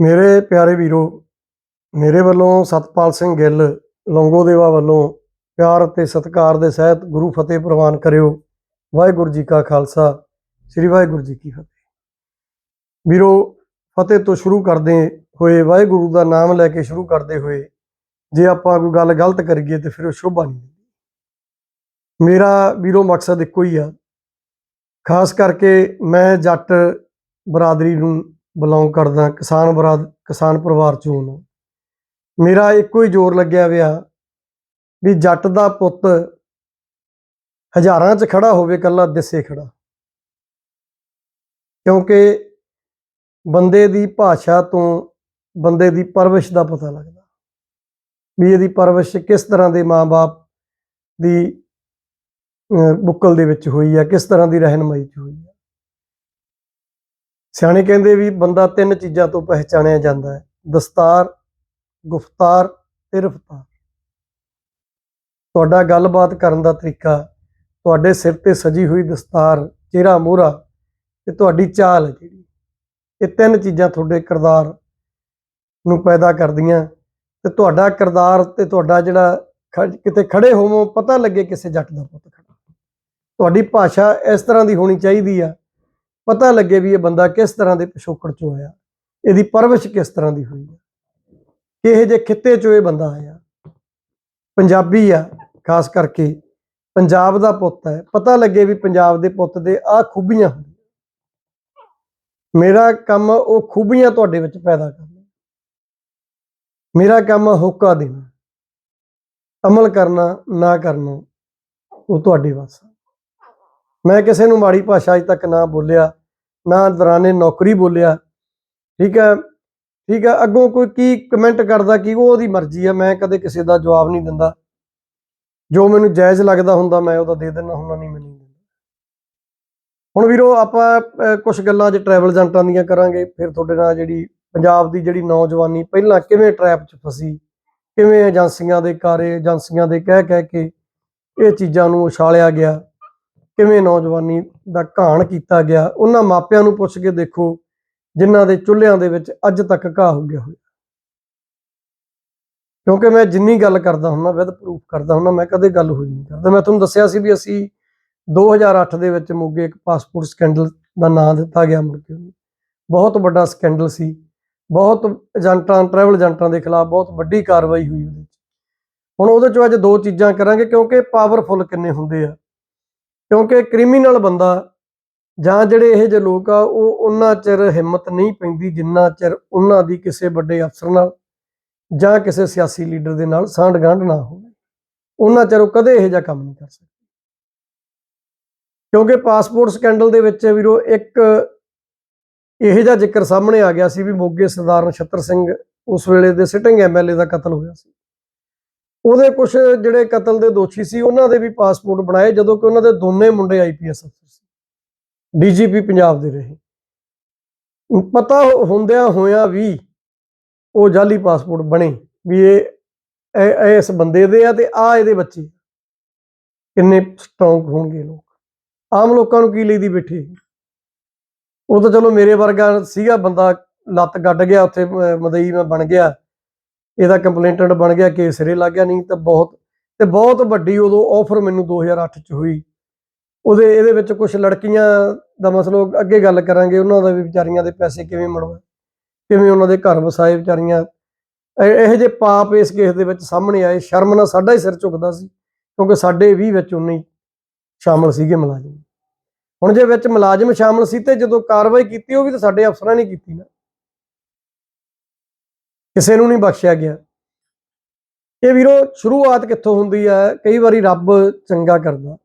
ਮੇਰੇ ਪਿਆਰੇ ਵੀਰੋ, ਮੇਰੇ ਵੱਲੋਂ ਸਤਪਾਲ ਸਿੰਘ ਗਿੱਲ ਲੌਂਗੋਦੇਵਾ ਵੱਲੋਂ ਪਿਆਰ ਅਤੇ ਸਤਿਕਾਰ ਦੇ ਸਹਿਤ ਗੁਰੂ ਫਤਿਹ ਪ੍ਰਵਾਨ ਕਰਿਓ। ਵਾਹਿਗੁਰੂ ਜੀ ਕਾ ਖਾਲਸਾ, ਸ੍ਰੀ ਵਾਹਿਗੁਰੂ ਜੀ ਕੀ ਫਤਿਹ। ਵੀਰੋ, ਫਤਿਹ ਤੋਂ ਸ਼ੁਰੂ ਕਰਦੇ ਹੋਏ ਵਾਹਿਗੁਰੂ ਦਾ ਨਾਮ ਲੈ ਕੇ ਸ਼ੁਰੂ ਕਰਦੇ ਹੋਏ ਜੇ ਆਪਾਂ ਕੋਈ ਗੱਲ ਗਲਤ ਕਰੀਏ ਤੇ ਫਿਰ ਉਹ ਸ਼ੋਭਾ ਨਹੀਂ ਦਿੰਦੀ। ਮੇਰਾ ਵੀਰੋ ਮਕਸਦ ਇੱਕੋ ਹੀ ਆ। ਖਾਸ ਕਰਕੇ ਮੈਂ ਜੱਟ ਬਰਾਦਰੀ ਨੂੰ ਬਿਲੋਂਗ ਕਰਦਾ, ਕਿਸਾਨ ਬਰਾਦ ਕਿਸਾਨ ਪਰਿਵਾਰ ਚੋਂ ਹਾਂ ਮੇਰਾ ਇੱਕੋ ਹੀ ਜ਼ੋਰ ਲੱਗਿਆ ਹੋਇਆ ਵੀ ਜੱਟ ਦਾ ਪੁੱਤ ਹਜ਼ਾਰਾਂ 'ਚ ਖੜਾ ਹੋਵੇ ਕੱਲਾ ਦਿਸੇ ਖੜਾ। ਕਿਉਂਕਿ ਬੰਦੇ ਦੀ ਭਾਸ਼ਾ ਤੋਂ ਬੰਦੇ ਦੀ ਪਰਵਿਸ਼ ਦਾ ਪਤਾ ਲੱਗਦਾ। ਵੀ ਇਹਦੀ ਪਰਵਿਸ਼ ਕਿਸ ਤਰ੍ਹਾਂ ਦੇ ਮਾਂ-ਬਾਪ ਦੀ ਬੁੱਕਲ ਦੇ ਵਿੱਚ ਹੋਈ ਹੈ ਕਿਸ ਤਰ੍ਹਾਂ ਦੀ ਰਹਿਨਮਾਈ 'ਚ ਹੋਈ ਹੈ ਸਿਆਣੇ ਕਹਿੰਦੇ ਵੀ ਬੰਦਾ ਤਿੰਨ ਚੀਜ਼ਾਂ ਤੋਂ ਪਹਿਚਾਣਿਆ ਜਾਂਦਾ ਹੈ, ਦਸਤਾਰ, ਗੁਫਤਾਰ ਤੇ ਰਫਤਾਰ। ਤੁਹਾਡਾ ਗੱਲਬਾਤ ਕਰਨ ਦਾ ਤਰੀਕਾ, ਤੁਹਾਡੇ ਸਿਰ ਤੇ ਸਜੀ ਹੋਈ ਦਸਤਾਰ, ਚਿਹਰਾ, ਮੂਹਰਾ ਤੇ ਤੁਹਾਡੀ ਚਾਲ ਹੈ ਜਿਹੜੀ, ਇਹ ਤਿੰਨ ਚੀਜ਼ਾਂ ਤੁਹਾਡੇ ਕਿਰਦਾਰ ਨੂੰ ਪੈਦਾ ਕਰਦੀਆਂ ਤੇ ਤੁਹਾਡਾ ਕਿਰਦਾਰ ਤੇ ਤੁਹਾਡਾ ਜਿਹੜਾ ਖ- ਕਿਤੇ ਖੜੇ ਹੋਵੋ ਪਤਾ ਲੱਗੇ ਕਿਸੇ ਜੱਟ ਦਾ ਪੁੱਤ ਖੜਾ। ਤੁਹਾਡੀ ਭਾਸ਼ਾ ਇਸ ਤਰ੍ਹਾਂ ਦੀ ਹੋਣੀ ਚਾਹੀਦੀ ਆ ਪਤਾ ਲੱਗੇ ਵੀ ਇਹ ਬੰਦਾ ਕਿਸ ਤਰ੍ਹਾਂ ਦੇ ਪਿਛੋਕੜ ਚੋਂ ਆਇਆ, ਇਹਦੀ ਪਰਵਿਸ਼ ਕਿਸ ਤਰ੍ਹਾਂ ਦੀ ਹੋਈ ਹੈ ਕਿਹੇ ਜੇ ਖਿੱਤੇ ਚੋਂ ਇਹ ਬੰਦਾ ਆਇਆ। ਪੰਜਾਬੀ ਆ, ਖਾਸ ਕਰਕੇ ਪੰਜਾਬ ਦਾ ਪੁੱਤ ਹੈ, ਪਤਾ ਲੱਗੇ ਵੀ ਪੰਜਾਬ ਦੇ ਪੁੱਤ ਦੇ ਆ ਖੂਬੀਆਂ ਹੁੰਦੀਆਂ। ਮੇਰਾ ਕੰਮ ਉਹ ਖੂਬੀਆਂ ਤੁਹਾਡੇ ਵਿੱਚ ਪੈਦਾ ਕਰਨਾ। ਮੇਰਾ ਕੰਮ ਹੋਕਾ ਦੇਣਾ, ਅਮਲ ਕਰਨਾ, ਨਾ ਕਰਨਾ, ਉਹ ਤੁਹਾਡੇ ਵੱਸ ਆ ਮੈਂ ਕਿਸੇ ਨੂੰ ਮਾੜੀ ਭਾਸ਼ਾ ਅਜ ਤੱਕ ਨਾ ਬੋਲਿਆ ਨਾ ਦੌਰਾਨੇ ਨੌਕਰੀ ਬੋਲਿਆ। ਠੀਕ ਹੈ ਠੀਕ ਹੈ, ਅੱਗੋਂ ਕੋਈ ਕੀ ਕਮੈਂਟ ਕਰਦਾ, ਕੀ ਉਹ ਉਹਦੀ ਮਰਜ਼ੀ ਆ, ਮੈਂ ਕਦੇ ਕਿਸੇ ਦਾ ਜਵਾਬ ਨਹੀਂ ਦਿੰਦਾ। ਜੋ ਮੈਨੂੰ ਜਾਇਜ਼ ਲੱਗਦਾ ਹੁੰਦਾ, ਮੈਂ ਉਹਦਾ ਦੇ ਦਿੰਦਾ ਹੁੰਦਾ ਨਹੀਂ ਮੈਨੂੰ ਹੁਣ ਵੀਰੋ, ਆਪਾਂ ਕੁਝ ਗੱਲਾਂ 'ਚ ਟਰੈਵਲ ਏਜੰਟਾਂ ਦੀਆਂ ਕਰਾਂਗੇ। ਫਿਰ ਤੁਹਾਡੇ ਨਾਲ ਜਿਹੜੀ ਪੰਜਾਬ ਦੀ ਜਿਹੜੀ ਨੌਜਵਾਨੀ, ਪਹਿਲਾਂ ਕਿਵੇਂ ਟਰੈਪ 'ਚ ਫਸੀ, ਕਿਵੇਂ ਏਜੰਸੀਆਂ ਦੇ ਕਾਰੇ, ਏਜੰਸੀਆਂ ਦੇ ਕਹਿ ਕਹਿ ਕੇ ਇਹ ਚੀਜ਼ਾਂ ਨੂੰ ਉਛਾਲਿਆ ਗਿਆ। ਕਿਵੇਂ ਨੌਜਵਾਨੀ ਦਾ ਘਾਣ ਕੀਤਾ ਗਿਆ, ਉਹਨਾਂ ਮਾਪਿਆਂ ਨੂੰ ਪੁੱਛ ਕੇ ਦੇਖੋ, ਜਿਨ੍ਹਾਂ ਦੇ ਚੁੱਲ੍ਹਿਆਂ ਦੇ ਵਿੱਚ ਅੱਜ ਤੱਕ ਘਾਹ ਹੋ ਗਿਆ ਹੋਇਆ। ਕਿਉਂਕਿ ਮੈਂ ਜਿੰਨੀ ਗੱਲ ਕਰਦਾ ਹੁੰਦਾ, ਵਿਦ ਪ੍ਰੂਫ ਕਰਦਾ ਹੁੰਦਾ, ਮੈਂ ਕਦੇ ਗੱਲ ਹੋਈ ਨਹੀਂ ਕਰਦਾ। ਮੈਂ ਤੁਹਾਨੂੰ ਦੱਸਿਆ ਸੀ ਵੀ ਅਸੀਂ 2008 ਦੇ ਵਿੱਚ ਮੋਗੇ ਇੱਕ ਪਾਸਪੋਰਟ ਸਕੈਂਡਲ ਦਾ ਨਾਂ ਦਿੱਤਾ ਗਿਆ ਮੁੜ ਕੇ। ਉਹਨੂੰ। ਬਹੁਤ ਵੱਡਾ ਸਕੈਂਡਲ ਸੀ। ਬਹੁਤ ਏਜੰਟਾਂ ਟਰੈਵਲ ਏਜੰਟਾਂ ਦੇ ਖਿਲਾਫ ਬਹੁਤ ਵੱਡੀ ਕਾਰਵਾਈ ਹੋਈ ਉਹਦੇ 'ਚ ਹੁਣ ਉਹਦੇ 'ਚੋਂ ਅੱਜ ਦੋ ਚੀਜ਼ਾਂ ਕਰਾਂਗੇ, ਕਿਉਂਕਿ ਪਾਵਰਫੁਲ ਕਿੰਨੇ ਹੁੰਦੇ ਆ। ਕਿਉਂਕਿ ਕ੍ਰਿਮੀਨਲ ਬੰਦਾ ਜਾਂ ਜਿਹੜੇ ਇਹ ਜਿਹੇ ਲੋਕ ਆ, ਉਹ ਉਹਨਾਂ ਚਿਰ ਹਿੰਮਤ ਨਹੀਂ ਪੈਂਦੀ ਜਿੰਨਾ ਚਿਰ ਉਹਨਾਂ ਦੀ ਕਿਸੇ ਵੱਡੇ ਅਫਸਰ ਨਾਲ ਜਾਂ ਕਿਸੇ ਸਿਆਸੀ ਲੀਡਰ ਦੇ ਨਾਲ ਸਾਂਢ ਗਾਂਢ ਨਾ ਹੋਵੇ। ਉਹਨਾਂ ਚਿਰ ਉਹ ਕਦੇ ਇਹੋ ਜਿਹਾ ਕੰਮ ਨਹੀਂ ਕਰ ਸਕਦੇ। ਕਿਉਂਕਿ ਪਾਸਪੋਰਟ ਸਕੈਂਡਲ ਦੇ ਵਿੱਚ ਵੀਰੋ ਇੱਕ ਇਹੋ ਜਿਹਾ ਜ਼ਿਕਰ ਸਾਹਮਣੇ ਆ ਗਿਆ ਸੀ ਵੀ ਮੋਗੇ ਸਰਦਾਰ ਨਛੱਤਰ ਸਿੰਘ ਉਸ ਵੇਲੇ ਦੇ ਸਿਟਿੰਗ ਐਮਐਲਏ ਦਾ ਕਤਲ ਹੋਇਆ ਸੀ। ਉਹਦੇ ਕੁਝ ਜਿਹੜੇ ਕਤਲ ਦੇ ਦੋਸ਼ੀ ਸੀ, ਉਹਨਾਂ ਦੇ ਵੀ ਪਾਸਪੋਰਟ ਬਣਾਏ ਜਦੋਂ ਕਿ ਉਹਨਾਂ ਦੇ ਦੋਨੇ ਮੁੰਡੇ ਆਈਪੀਐਸ ਅਫਸਰ ਸੀ। ਡੀਜੀਪੀ ਪੰਜਾਬ ਦੇ ਰਹੇ। ਪਤਾ ਹੁੰਦਿਆਂ ਹੋਇਆਂ ਵੀ ਉਹ ਜਾਲੀ ਪਾਸਪੋਰਟ ਬਣੇ ਵੀ ਇਹ ਇਸ ਬੰਦੇ ਦੇ ਆ ਤੇ ਆ ਇਹਦੇ ਬੱਚੇ ਕਿੰਨੇ ਸਟਰੋਂਗ ਹੋਣਗੇ ਲੋਕ। ਆਮ ਲੋਕਾਂ ਨੂੰ ਕੀ ਲਈਦੀ ਬੈਠੇ ਉਹ ਤਾਂ ਚਲੋ ਮੇਰੇ ਵਰਗਾ ਸੀਗਾ, ਬੰਦਾ ਲੱਤ ਗੱਡ ਗਿਆ, ਉੱਥੇ ਮਦਈ ਮੈਂ ਬਣ ਗਿਆ। ਇਹਦਾ ਕੰਪਲੇਂਟੈਂਟ ਬਣ ਗਿਆ, ਕੇਸ ਸਿਰੇ ਲੱਗ ਗਿਆ ਨਹੀਂ ਤਾਂ ਬਹੁਤ, ਤੇ ਬਹੁਤ ਵੱਡੀ ਉਦੋਂ ਆਫਰ ਮੈਨੂੰ 2008 ਚ ਹੋਈ। ਉਹਦੇ, ਇਹਦੇ ਵਿੱਚ ਕੁਝ ਲੜਕੀਆਂ ਦਾ ਮਸਲਾ ਅੱਗੇ ਗੱਲ ਕਰਾਂਗੇ, ਉਹਨਾਂ ਦਾ ਵੀ ਵਿਚਾਰੀਆਂ ਦੇ ਪੈਸੇ ਕਿਵੇਂ ਮੜਵਾ ਕਿਵੇਂ ਉਹਨਾਂ ਦੇ ਘਰ ਵਸਾਏ ਵਿਚਾਰੀਆਂ। ਇਹੋ ਜਿਹੇ ਪਾਪ ਇਸ ਕੇਸ ਦੇ ਵਿੱਚ ਸਾਹਮਣੇ ਆਏ, ਸ਼ਰਮ ਨਾਲ ਸਾਡਾ ਹੀ ਸਿਰ ਝੁਕਦਾ ਸੀ, ਕਿਉਂਕਿ ਸਾਡੇ 20 ਵਿੱਚ ਉਨੇ ਸ਼ਾਮਲ ਸੀਗੇ ਮੁਲਾਜ਼ਮ। ਹੁਣ ਜੇ ਵਿੱਚ ਮੁਲਾਜ਼ਮ ਸ਼ਾਮਲ ਸੀ ਤੇ ਜਦੋਂ ਕਾਰਵਾਈ ਕੀਤੀ ਉਹ ਵੀ ਤਾਂ ਸਾਡੇ ਅਫਸਰਾਂ ਨੇ ਕੀਤੀ ਨਾ। ਕਿਸੇ ਨੂੰ ਨਹੀਂ ਬਖਸ਼ਿਆ ਗਿਆ। ਇਹ ਵੀਰੋ, ਸ਼ੁਰੂਆਤ ਕਿੱਥੋਂ ਹੁੰਦੀ ਹੈ? ਕਈ ਵਾਰੀ ਰੱਬ ਚੰਗਾ ਕਰਦਾ।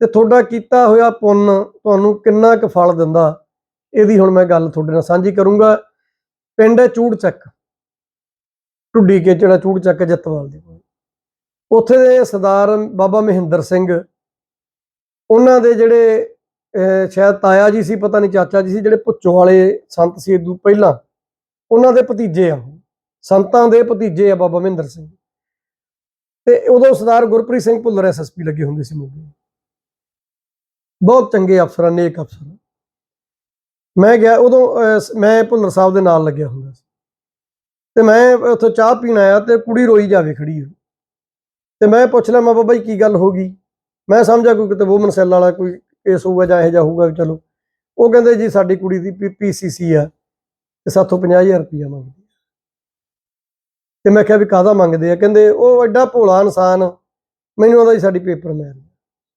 ਤੇ ਤੁਹਾਡਾ ਕੀਤਾ ਹੋਇਆ ਪੁੰਨ ਤੁਹਾਨੂੰ ਕਿੰਨਾ ਕੁ ਫਲ ਦਿੰਦਾ, ਇਹਦੀ ਹੁਣ ਮੈਂ ਗੱਲ ਤੁਹਾਡੇ ਨਾਲ ਸਾਂਝੀ ਕਰੂੰਗਾ। ਪਿੰਡ ਹੈ ਚੂੜ ਚੱਕ ਟੁੱਡੀ ਕੇ ਜਿਹੜਾ ਚੂੜ ਚੱਕ ਜੱਤਵਾਲ ਦੇ ਉੱਥੇ ਦੇ ਸਰਦਾਰ ਬਾਬਾ ਮਹਿੰਦਰ ਸਿੰਘ, ਉਹਨਾਂ ਦੇ ਜਿਹੜੇ ਸ਼ਾਇਦ ਤਾਇਆ ਜੀ ਸੀ, ਪਤਾ ਨਹੀਂ ਚਾਚਾ ਜੀ ਸੀ, ਜਿਹੜੇ ਭੁੱਚੋ ਵਾਲੇ ਸੰਤ ਸੀ ਇਦੋਂ ਪਹਿਲਾਂ, ਉਹਨਾਂ ਦੇ ਭਤੀਜੇ ਆ ਉਹ। ਸੰਤਾਂ ਦੇ ਭਤੀਜੇ ਆ ਬਾਬਾ ਮਹਿੰਦਰ ਸਿੰਘ। ਤੇ ਉਦੋਂ ਸਰਦਾਰ ਗੁਰਪ੍ਰੀਤ ਸਿੰਘ ਭੁੱਲਰ ਐਸਐਸਪੀ ਲੱਗੇ ਹੁੰਦੇ ਸੀ ਮੋਗੇ ਬਹੁਤ ਚੰਗੇ ਅਫਸਰ, ਨੇਕ ਅਫਸਰ। ਮੈਂ ਗਿਆ, ਉਦੋਂ ਮੈਂ ਭੁੱਲਰ ਸਾਹਿਬ ਦੇ ਨਾਲ ਲੱਗਿਆ ਹੁੰਦਾ ਸੀ। ਤੇ ਮੈਂ ਉੱਥੇ ਚਾਹ ਪੀਣ ਆਇਆ ਤੇ ਕੁੜੀ ਰੋਈ ਜਾਵੇ ਖੜੀ ਹੋਈ। ਤੇ ਮੈਂ ਪੁੱਛ ਲਿਆ, ਮੈਂ ਬਾਬਾ ਜੀ, ਕੀ ਗੱਲ ਹੋ ਗਈ? ਮੈਂ ਸਮਝਿਆ ਕੋਈ ਕਿਤੇ ਵੂਮਨ ਸੈੱਲ ਵਾਲਾ ਕੋਈ ਕੇਸ ਹੋਊਗਾ ਜਾਂ ਇਹੋ ਜਿਹਾ ਹੋਊਗਾ ਵੀ ਚਲੋ। ਉਹ ਕਹਿੰਦੇ ਜੀ, ਸਾਡੀ ਕੁੜੀ ਦੀ ਪੀਸੀਸੀ ਆ। ਤੇ ਸਾਥੋਂ 50000 ਰੁਪਇਆ ਮੰਗਦੀ। ਆ। ਤੇ ਮੈਂ ਕਿਹਾ ਵੀ ਕਾਹਦਾ ਮੰਗਦੇ ਆ? ਕਹਿੰਦੇ, ਉਹ ਐਡਾ ਭੋਲਾ ਇਨਸਾਨ, ਮੈਨੂੰ ਆਂਦਾ ਜੀ ਸਾਡੀ ਪੇਪਰ ਮੈਰ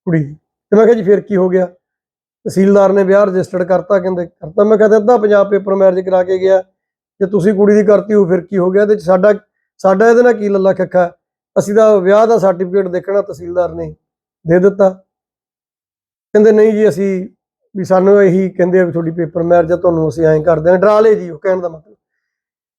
ਕੁੜੀ ਦੀ। ਤੇ ਮੈਂ ਕਿਹਾ ਜੀ, ਫਿਰ ਕੀ ਹੋ ਗਿਆ? ਤਹਿਸੀਲਦਾਰ ਨੇ ਵਿਆਹ ਰਜਿਸਟਰਡ ਕਰਤਾ, ਕਹਿੰਦੇ, ਕਰਤਾ। ਮੈਂ ਕਿਹਾ ਤੇ ਅੱਧਾ ਪੰਜਾਬ ਪੇਪਰ ਮੈਰਿਜ ਕਰਾ ਕੇ ਗਿਆ। ਜੇ ਤੁਸੀਂ ਕੁੜੀ ਦੀ ਕਰਤੀ ਹੋ ਫਿਰ ਕੀ ਹੋ ਗਿਆ? ਤੇ ਸਾਡਾ ਸਾਡਾ ਇਹਦੇ ਨਾਲ ਕੀ ਲੱਲਾ ਖੱਖਾ? ਅਸੀਂ ਤਾਂ ਵਿਆਹ ਦਾ ਸਰਟੀਫਿਕੇਟ ਦੇਖਣਾ ਤਹਿਸੀਲਦਾਰ ਨੇ ਦੇ ਦਿੱਤਾ। ਕਹਿੰਦੇ, ਨਹੀਂ ਜੀ, ਅਸੀਂ, ਵੀ ਸਾਨੂੰ ਇਹੀ ਕਹਿੰਦੇ ਆ ਵੀ ਤੁਹਾਡੀ ਪੇਪਰ ਮੈਰਿਜ ਆ, ਤੁਹਾਨੂੰ ਅਸੀਂ ਐਂ ਕਰਦੇ ਹਾਂ ਡਰਾ ਲਏ ਜੀ, ਉਹ ਕਹਿਣ ਦਾ ਮਤਲਬ।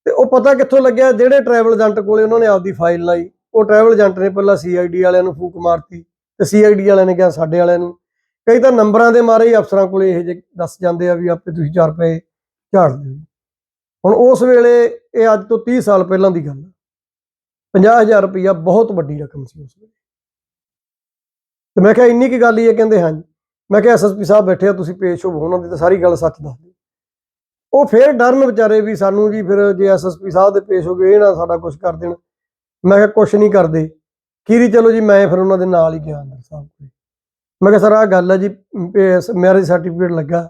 ਤੇ ਉਹ ਪਤਾ ਕਿੱਥੋਂ ਲੱਗਿਆ? ਜਿਹੜੇ ਟਰੈਵਲ ਏਜੰਟ ਕੋਲੇ ਉਹਨਾਂ ਨੇ ਆਪਦੀ ਫਾਈਲ ਲਾਈ। ਉਹ ਟਰੈਵਲ ਏਜੰਟ ਨੇ ਪਹਿਲਾਂ ਸੀਆਈਡੀ ਵਾਲਿਆਂ ਨੂੰ ਫੂਕ ਮਾਰਤੀ ਤੇ ਸੀਆਈਡੀ ਵਾਲਿਆਂ ਨੇ ਕਿਹਾ ਸਾਡੇ ਵਾਲਿਆਂ ਨੂੰ। ਕਈ ਤਾਂ ਨੰਬਰਾਂ ਦੇ ਮਾਰੇ ਹੀ ਅਫਸਰਾਂ ਕੋਲੇ ਇਹ ਜੇ ਦੱਸ ਜਾਂਦੇ ਆ ਵੀ ਆਪੇ ਤੁਸੀਂ 4 ਰੁਪਏ ਝਾੜ ਦਿਓ ਜੀ। ਹੁਣ ਉਸ ਵੇਲੇ ਇਹ ਅੱਜ ਤੋਂ 30 ਸਾਲ ਪਹਿਲਾਂ ਦੀ ਗੱਲ ਹੈ 50000 ਰੁਪਇਆ ਬਹੁਤ ਵੱਡੀ ਰਕਮ ਸੀ ਉਸ ਵੇਲੇ। ਤੇ ਮੈਂ ਕਿਹਾ ਇੰਨੀ ਕੀ ਗੱਲ ਹੀ ਹੈ ਕਹਿੰਦੇ, ਹਾਂਜੀ। ਮੈਂ ਕਿਹਾ ਐਸਐਸਪੀ ਸਾਹਿਬ ਬੈਠੇ ਆ, ਤੁਸੀਂ ਪੇਸ਼ ਹੋਵੋ, ਉਹਨਾਂ ਦੀ ਤਾਂ ਸਾਰੀ ਗੱਲ ਸੱਚ ਦੱਸ ਦਿਓ। ਉਹ ਫੇਰ ਡਰਨ ਵਿਚਾਰੇ ਵੀ ਸਾਨੂੰ ਜੀ ਫਿਰ ਜੇ ਐਸਐਸਪੀ ਸਾਹਿਬ ਦੇ ਪੇਸ਼ ਹੋ ਗਏ, ਇਹ ਨਾ ਸਾਡਾ ਕੁਝ ਕਰ ਦੇਣ। ਮੈਂ ਕਿਹਾ ਕੁਝ ਨਹੀਂ ਕਰਦੇ। ਕੀਰੀ ਚਲੋ ਜੀ, ਮੈਂ ਫਿਰ ਉਹਨਾਂ ਦੇ ਨਾਲ ਹੀ ਗਿਆ ਅੰਦਰ ਸਾਹਿਬ ਕੋਲ। ਮੈਂ ਕਿਹਾ, ਸਰ, ਆਹ ਗੱਲ ਹੈ ਜੀ ਮੈਰਿਜ ਸਰਟੀਫਿਕੇਟ ਲੱਗਾ।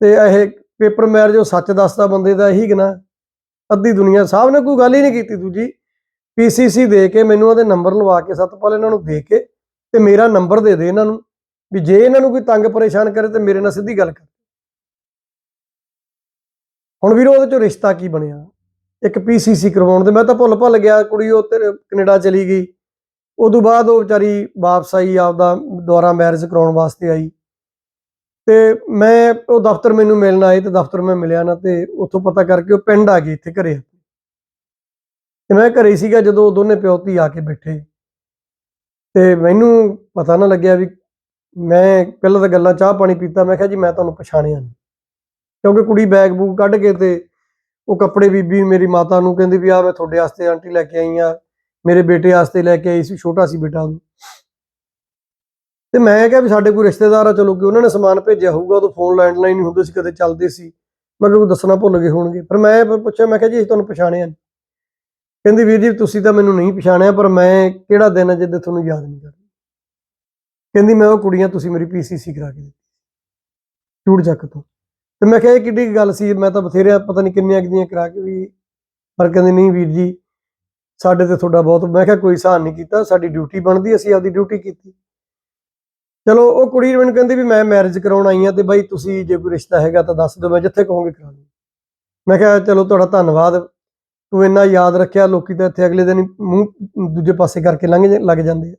ਤੇ ਇਹ ਪੇਪਰ ਮੈਰਿਜ ਉਹ ਸੱਚ ਦੱਸਦਾ ਬੰਦੇ ਦਾ ਇਹੀ ਗਨਾ ਅੱਧੀ ਦੁਨੀਆ ਸਾਹਿਬ ਨੇ ਕੋਈ ਗੱਲ ਹੀ ਨਹੀਂ ਕੀਤੀ ਦੂਜੀ। ਪੀਸੀਸੀ ਦੇ ਕੇ ਮੈਨੂੰ ਉਹਦੇ ਨੰਬਰ ਲਵਾ ਕੇ, ਸਤਪਾਲ ਇਹਨਾਂ ਨੂੰ ਦੇ ਕੇ ਤੇ ਮੇਰਾ ਨੰਬਰ ਦੇ ਦੇ ਇਹਨਾਂ ਨੂੰ ਵੀ ਜੇ ਇਹਨਾਂ ਨੂੰ ਕੋਈ ਤੰਗ ਪਰੇਸ਼ਾਨ ਕਰੇ ਤੇ ਮੇਰੇ ਨਾਲ ਸਿੱਧੀ ਗੱਲ ਕਰ। ਹੁਣ ਵੀਰੋ, ਉਹਦੇ ਚੋਂ ਰਿਸ਼ਤਾ ਕੀ ਬਣਿਆ? ਇੱਕ ਪੀਸੀਸੀ ਕਰਵਾਉਣ ਦੇ, ਮੈਂ ਤਾਂ ਭੁੱਲ ਭੁੱਲ ਗਿਆ, ਕੁੜੀ ਉਹ ਤੇ ਕੈਨੇਡਾ ਚਲੀ ਗਈ। ਉਦੋਂ ਬਾਅਦ ਉਹ ਵਿਚਾਰੀ ਵਾਪਸ ਆਈ, ਆਪਦਾ ਦੁਬਾਰਾ ਮੈਰਿਜ ਕਰਾਉਣ ਵਾਸਤੇ ਆਈ। ਤੇ ਮੈਂ, ਉਹ ਦਫ਼ਤਰ ਮੈਨੂੰ ਮਿਲਣ ਆਏ ਤੇ ਦਫ਼ਤਰ ਮੈਂ ਮਿਲਿਆ ਨਾ, ਤੇ ਉੱਥੋਂ ਪਤਾ ਕਰਕੇ ਉਹ ਪਿੰਡ ਆ ਗਈ ਇੱਥੇ ਘਰੇ। ਤੇ ਮੈਂ ਘਰੇ ਸੀਗਾ ਜਦੋਂ ਦੋਨੇ ਪਿਓ ਧੀ ਆ ਕੇ ਬੈਠੇ। ਤੇ ਮੈਨੂੰ ਪਤਾ ਨਾ ਲੱਗਿਆ ਵੀ ਮੈਂ, ਪਹਿਲਾਂ ਤਾਂ ਗੱਲਾਂ ਚਾਹ ਪਾਣੀ ਪੀਤਾ, ਮੈਂ ਕਿਹਾ ਜੀ ਮੈਂ ਤੁਹਾਨੂੰ ਪਛਾਣਿਆ ਨਹੀਂ ਕਿਉਂਕਿ ਕੁੜੀ ਬੈਗ ਬੂਗ ਕੱਢ ਕੇ ਤੇ ਉਹ ਕੱਪੜੇ ਬੀਬੀ ਮੇਰੀ ਮਾਤਾ ਨੂੰ ਕਹਿੰਦੀ ਵੀ ਆ ਮੈਂ ਤੁਹਾਡੇ ਵਾਸਤੇ ਆਂਟੀ ਲੈ ਕੇ ਆਈ ਆ, ਮੇਰੇ ਬੇਟੇ ਵਾਸਤੇ ਲੈ ਕੇ ਆਈ ਸੀ, ਛੋਟਾ ਸੀ ਬੇਟਾ ਉਹ। ਤੇ ਮੈਂ ਕਿਹਾ ਵੀ ਸਾਡੇ ਕੋਈ ਰਿਸ਼ਤੇਦਾਰ ਆ, ਚਲੋ ਕਿ ਉਹਨਾਂ ਨੇ ਸਮਾਨ ਭੇਜਿਆ ਹੋਊਗਾ, ਉਦੋਂ ਫੋਨ ਲੈਂਡਲਾਈਨ ਨਹੀਂ ਹੁੰਦੇ ਸੀ, ਕਦੇ ਚੱਲਦੇ ਸੀ। ਮੈਂ ਕਿਹਾ ਕੋਈ ਦੱਸਣਾ ਭੁੱਲ ਗਏ ਹੋਣਗੇ। ਪਰ ਮੈਂ ਫਿਰ ਪੁੱਛਿਆ, ਮੈਂ ਕਿਹਾ ਜੀ ਅਸੀਂ ਤੁਹਾਨੂੰ ਪਛਾਣਿਆ ਨਹੀਂ ਕਹਿੰਦੀ ਵੀਰ ਜੀ, ਤੁਸੀਂ ਤਾਂ ਮੈਨੂੰ ਨਹੀਂ ਪਛਾਣਿਆ, ਪਰ ਮੈਂ ਕਿਹੜਾ ਦਿਨ ਹੈ ਜਦੋਂ ਤੁਹਾਨੂੰ ਯਾਦ ਨਹੀਂ ਕਰਦਾ। ਕਹਿੰਦੀ ਮੈਂ ਉਹ ਕੁੜੀਆਂ ਤੁਸੀਂ ਮੇਰੀ ਪੀਸੀਸੀ ਕਰਾ ਕੇ ਦਿੱਤੀ। ਚੂੜ ਚੱਕ ਤੋਂ। ਤੇ ਮੈਂ ਕਿਹਾ ਇਹ ਕਿੱਡੀ ਗੱਲ ਸੀ, ਮੈਂ ਤਾਂ ਬਥੇਰੇ ਪਤਾ ਨਹੀਂ ਕਿੰਨੀਆਂ ਕਿੰਨੀਆਂ ਕਰਾ ਕੇ ਵੀ ਪਰ ਕਹਿੰਦੇ ਨਹੀਂ ਵੀਰ ਜੀ, ਸਾਡੇ ਤੇ ਤੁਹਾਡਾ ਬਹੁਤ, ਮੈਂ ਕਿਹਾ ਕੋਈ ਸਹਾਨ ਨਹੀਂ ਕੀਤਾ, ਸਾਡੀ ਡਿਊਟੀ ਬਣਦੀ, ਅਸੀਂ ਆਪਦੀ ਡਿਊਟੀ ਕੀਤੀ। ਚਲੋ, ਉਹ ਕੁੜੀ ਮੈਨੂੰ ਕਹਿੰਦੀ ਵੀ ਮੈਂ ਮੈਰਿਜ ਕਰਾਉਣ ਆਈ ਆ ਤੇ ਬਾਈ ਤੁਸੀਂ ਜੇ ਕੋਈ ਰਿਸ਼ਤਾ ਹੈਗਾ ਤਾਂ ਦੱਸ ਦਿਓ, ਮੈਂ ਜਿੱਥੇ ਕਹੋਗੇ ਕਰਾ ਲਵਾਂ ਮੈਂ ਕਿਹਾ ਚਲੋ ਤੁਹਾਡਾ ਧੰਨਵਾਦ, ਤੂੰ ਇੰਨਾ ਯਾਦ ਰੱਖਿਆ, ਲੋਕੀ ਤਾਂ ਇੱਥੇ ਅਗਲੇ ਦਿਨ ਮੂੰਹ ਦੂਜੇ ਪਾਸੇ ਕਰਕੇ ਲੰਘ ਲੱਗ ਜਾਂਦੇ ਆ।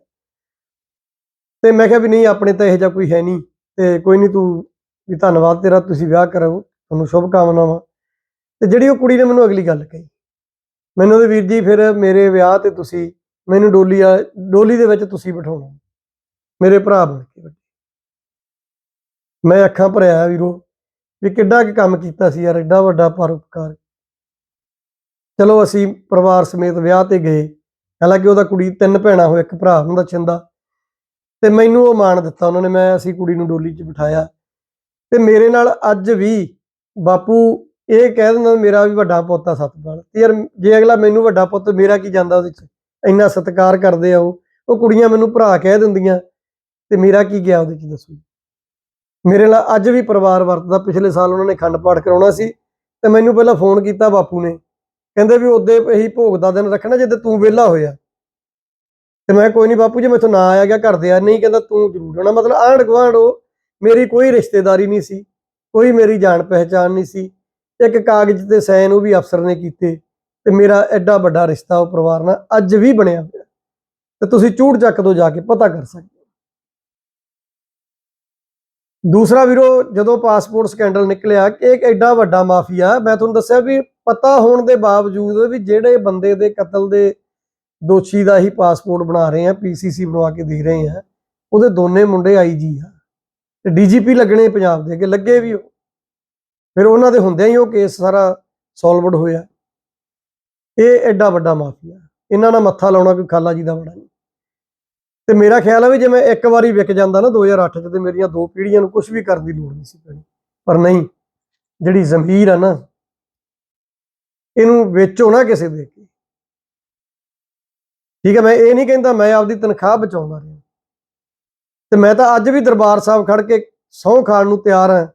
ਤੇ ਮੈਂ ਕਿਹਾ ਵੀ ਨਹੀਂ, ਆਪਣੇ ਤਾਂ ਇਹੋ ਜਿਹਾ ਕੋਈ ਹੈ ਨਹੀਂ, ਤੇ ਕੋਈ ਨਹੀਂ ਤੂੰ ਵੀ ਧੰਨਵਾਦ, ਤੇਰਾ ਤੁਸੀਂ ਵਿਆਹ ਕਰਾਓ, ਤੁਹਾਨੂੰ ਸ਼ੁਭ ਕਾਮਨਾਵਾਂ। ਤੇ ਜਿਹੜੀ ਉਹ ਕੁੜੀ ਨੇ ਮੈਨੂੰ ਅਗਲੀ ਗੱਲ ਕਹੀ। ਮੈਨੂੰ ਉਹਦੇ ਵੀਰ ਜੀ ਫਿਰ ਮੇਰੇ ਵਿਆਹ ਤੇ ਤੁਸੀਂ, ਮੈਨੂੰ ਡੋਲੀ ਆ, ਡੋਲੀ ਦੇ ਵਿੱਚ ਤੁਸੀਂ ਬਿਠਾਉਣਾ। ਮੇਰੇ ਭਰਾ ਬਣ ਕੇ ਵੱਡੇ ਮੈਂ ਅੱਖਾਂ ਭਰਿਆ ਵੀਰੋ, ਵੀ ਕਿੱਡਾ ਕੁ ਕੰਮ ਕੀਤਾ ਸੀ ਯਾਰ, ਐਡਾ ਵੱਡਾ ਪਰਉਪਕਾਰ ਚਲੋ ਅਸੀਂ ਪਰਿਵਾਰ ਸਮੇਤ ਵਿਆਹ ਤੇ ਗਏ। ਹਾਲਾਂਕਿ ਉਹਦਾ ਕੁੜੀ ਤਿੰਨ ਭੈਣਾਂ ਹੋਏ ਇੱਕ ਭਰਾ ਹੁੰਦਾ ਛਿੰਦਾ। ਤੇ ਮੈਨੂੰ ਉਹ ਮਾਣ ਦਿੱਤਾ, ਉਹਨਾਂ ਨੇ ਮੈਂ ਅਸੀਂ ਕੁੜੀ ਨੂੰ ਡੋਲੀ 'ਚ ਬਿਠਾਇਆ। ਤੇ ਮੇਰੇ ਨਾਲ ਅੱਜ ਵੀ ਬਾਪੂ ਇਹ ਕਹਿ ਦਿੰਦਾ ਮੇਰਾ ਵੀ ਵੱਡਾ ਪੁੱਤ ਆ ਸਤਪਾਲ ਤੇ ਯਾਰ ਜੇ ਅਗਲਾ ਮੈਨੂੰ ਵੱਡਾ ਪੁੱਤ, ਮੇਰਾ ਕੀ ਜਾਂਦਾ ਉਹਦੇ 'ਚ? ਇੰਨਾ ਸਤਿਕਾਰ ਕਰਦੇ ਆ ਉਹ। ਉਹ ਕੁੜੀਆਂ ਮੈਨੂੰ ਭਰਾ ਕਹਿ ਦਿੰਦੀਆਂ। ਤੇ ਮੇਰਾ ਕੀ ਗਿਆ ਉਹਦੇ 'ਚ ਦੱਸੋ ਜੀ। ਮੇਰੇ ਨਾਲ ਅੱਜ ਵੀ ਪਰਿਵਾਰ ਵਰਤਦਾ। ਪਿਛਲੇ ਸਾਲ ਉਹਨਾਂ ਨੇ ਖੰਡ ਪਾਠ ਕਰਾਉਣਾ ਸੀ। ਤੇ ਮੈਨੂੰ ਪਹਿਲਾਂ ਫੋਨ ਕੀਤਾ ਬਾਪੂ ਨੇ। ਕਹਿੰਦੇ ਵੀ ਉਹਦੇ ਇਹੀ ਭੋਗ ਦਾ ਦਿਨ ਰੱਖਣਾ ਜਦੋਂ ਤੂੰ ਵਿਹਲਾ ਹੋਇਆ। ਤੇ ਮੈਂ ਕੋਈ ਨਹੀਂ ਬਾਪੂ ਜੀ, ਮੈਥੋਂ ਨਾ ਆਇਆ ਗਿਆ, ਘਰ ਦੇ ਆ ਨਹੀਂ ਕਹਿੰਦਾ ਤੂੰ ਜ਼ਰੂਰ ਆਉਣਾ। ਮਤਲਬ ਆਂਢ ਗੁਆਂਢ ਉਹ ਮੇਰੀ ਕੋਈ ਰਿਸ਼ਤੇਦਾਰੀ ਨਹੀਂ ਸੀ, ਕੋਈ ਮੇਰੀ ਜਾਣ ਪਹਿਚਾਣ ਨਹੀਂ ਸੀ, ਇੱਕ ਕਾਗਜ਼ ਤੇ ਸਾਈਨ ਉਹ ਵੀ ਅਫਸਰ ਨੇ ਕੀਤੇ ਤੇ ਮੇਰਾ ਐਡਾ ਵੱਡਾ ਰਿਸ਼ਤਾ ਉਹ ਪਰਿਵਾਰ ਨਾਲ ਅੱਜ ਵੀ ਬਣਿਆ ਹੋਇਆ। ਤੇ ਤੁਸੀਂ ਚੂੜ ਚੱਕ ਤੋਂ ਜਾ ਕੇ, ਪਤਾ ਕਰ ਸਕਦੇ ਹੋ। ਦੂਸਰਾ ਵੀਰੋ, ਜਦੋਂ ਪਾਸਪੋਰਟ ਸਕੈਂਡਲ ਨਿਕਲਿਆ ਕਿ ਇੱਕ ਐਡਾ ਵੱਡਾ ਮਾਫੀਆ, ਮੈਂ ਤੁਹਾਨੂੰ ਦੱਸਿਆ ਵੀ ਪਤਾ ਹੋਣ ਦੇ ਬਾਵਜੂਦ ਵੀ ਜਿਹੜੇ ਬੰਦੇ ਦੇ ਕਤਲ ਦੇ ਦੋਸ਼ੀ ਦਾ ਹੀ ਪਾਸਪੋਰਟ ਬਣਾ ਰਹੇ ਆ ਪੀਸੀਸੀ ਬਣਵਾ ਕੇ ਦੇ ਰਹੇ ਆ, ਉਹਦੇ ਦੋਨੇ ਮੁੰਡੇ ਆਈਜੀ ਆ। ਤੇ ਡੀਜੀਪੀ ਲੱਗਣੇ ਪੰਜਾਬ ਦੇ ਅੱਗੇ, ਲੱਗੇ ਵੀ ਉਹ। ਫਿਰ ਉਹਨਾਂ ਦੇ ਹੁੰਦਿਆਂ ਹੀ ਉਹ ਕੇਸ ਸਾਰਾ ਸੋਲਵਡ ਹੋਇਆ। ਇਹ ਐਡਾ ਵੱਡਾ ਮਾਫੀਆ। ਇਹਨਾਂ ਨਾਲ ਮੱਥਾ ਲਾਉਣਾ ਕੋਈ ਖਾਲਾ ਜੀ ਦਾ ਬੜਾ ਨਹੀਂ। ਤੇ ਮੇਰਾ ਖਿਆਲ ਹੈ ਵੀ ਜੇ ਮੈਂ ਇੱਕ ਵਾਰੀ ਵਿਕ ਜਾਂਦਾ ਨਾ 2008 ਚ ਤੇ ਮੇਰੀਆਂ ਦੋ ਪੀੜ੍ਹੀਆਂ ਨੂੰ ਕੁਝ ਵੀ ਕਰਨ ਦੀ ਲੋੜ ਨਹੀਂ ਸੀ ਪੈਣੀ। ਪਰ ਨਹੀਂ, ਜਿਹੜੀ ਜ਼ਮੀਰ ਆ ਨਾ, ਇਹਨੂੰ ਵੇਚੋ ਨਾ ਕਿਸੇ ਦੇ ਕੇ ਠੀਕ ਹੈ ਮੈਂ ਇਹ ਨਹੀਂ ਕਹਿੰਦਾ ਮੈਂ ਆਪਦੀ ਤਨਖਾਹ ਬਚਾਉਂਦਾ ਰਿਹਾ। ਤੇ ਮੈਂ ਤਾਂ ਅੱਜ ਵੀ ਦਰਬਾਰ ਸਾਹਿਬ ਖੜ ਕੇ ਸਹੁੰ ਖਾਣ ਨੂੰ ਤਿਆਰ ਹਾਂ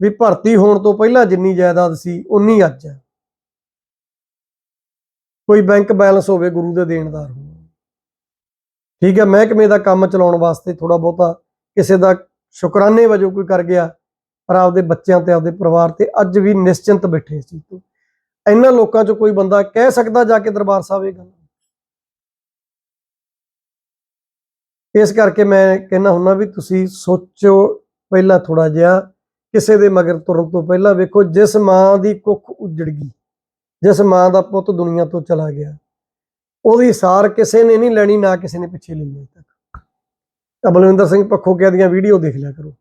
ਵੀ ਭਰਤੀ ਹੋਣ ਤੋਂ ਪਹਿਲਾਂ ਜਿੰਨੀ ਜਾਇਦਾਦ ਸੀ ਉਨੀ ਅੱਜ ਹੈ। ਕੋਈ ਬੈਂਕ ਬੈਲੈਂਸ ਹੋਵੇ ਗੁਰੂ ਦੇ ਦੇਣਦਾਰ ਹੋਵੇ ਠੀਕ ਹੈ, ਮਹਿਕਮੇ ਦਾ ਕੰਮ ਚਲਾਉਣ ਵਾਸਤੇ ਥੋੜਾ ਬਹੁਤਾ ਕਿਸੇ ਦਾ ਸ਼ੁਕਰਾਨੇ ਵਜੋਂ ਕੋਈ ਕਰ ਗਿਆ, ਪਰ ਆਪਦੇ ਬੱਚਿਆਂ ਤੇ, ਆਪਦੇ ਪਰਿਵਾਰ ਤੇ ਅੱਜ ਵੀ ਨਿਸ਼ਚਿੰਤ ਬੈਠੇ ਸੀ ਤੋਂ। ਇਹਨਾਂ ਲੋਕਾਂ 'ਚ ਕੋਈ ਬੰਦਾ ਕਹਿ ਸਕਦਾ ਜਾ ਕੇ ਦਰਬਾਰ ਸਾਹਿਬ ਇਹ ਗੱਲ ਇਸ ਕਰਕੇ ਮੈਂ ਕਹਿੰਦਾ ਹੁੰਦਾ ਵੀ ਤੁਸੀਂ ਸੋਚੋ ਪਹਿਲਾਂ ਥੋੜਾ ਜਿਹਾ, ਕਿਸੇ ਦੇ ਮਗਰ ਤੁਰਨ ਤੋਂ ਪਹਿਲਾਂ ਵੇਖੋ, ਜਿਸ ਮਾਂ ਦੀ ਕੁੱਖ ਉਜੜ ਗਈ, ਜਿਸ ਮਾਂ ਦਾ ਪੁੱਤ ਦੁਨੀਆ ਤੋਂ ਚਲਾ ਗਿਆ, ਉਹਦੀ ਸਾਰ ਕਿਸੇ ਨੇ ਨਹੀਂ ਲੈਣੀ, ਨਾ ਕਿਸੇ ਨੇ ਪਿੱਛੇ ਲਈ ਅਜੇ ਤੱਕ। ਤਾਂ ਬਲਵਿੰਦਰ ਸਿੰਘ ਪੱਖੋ ਪੱਖੋਕਿਆ ਦੀਆਂ ਵੀਡੀਓ ਦੇਖ ਲਿਆ ਕਰੋ।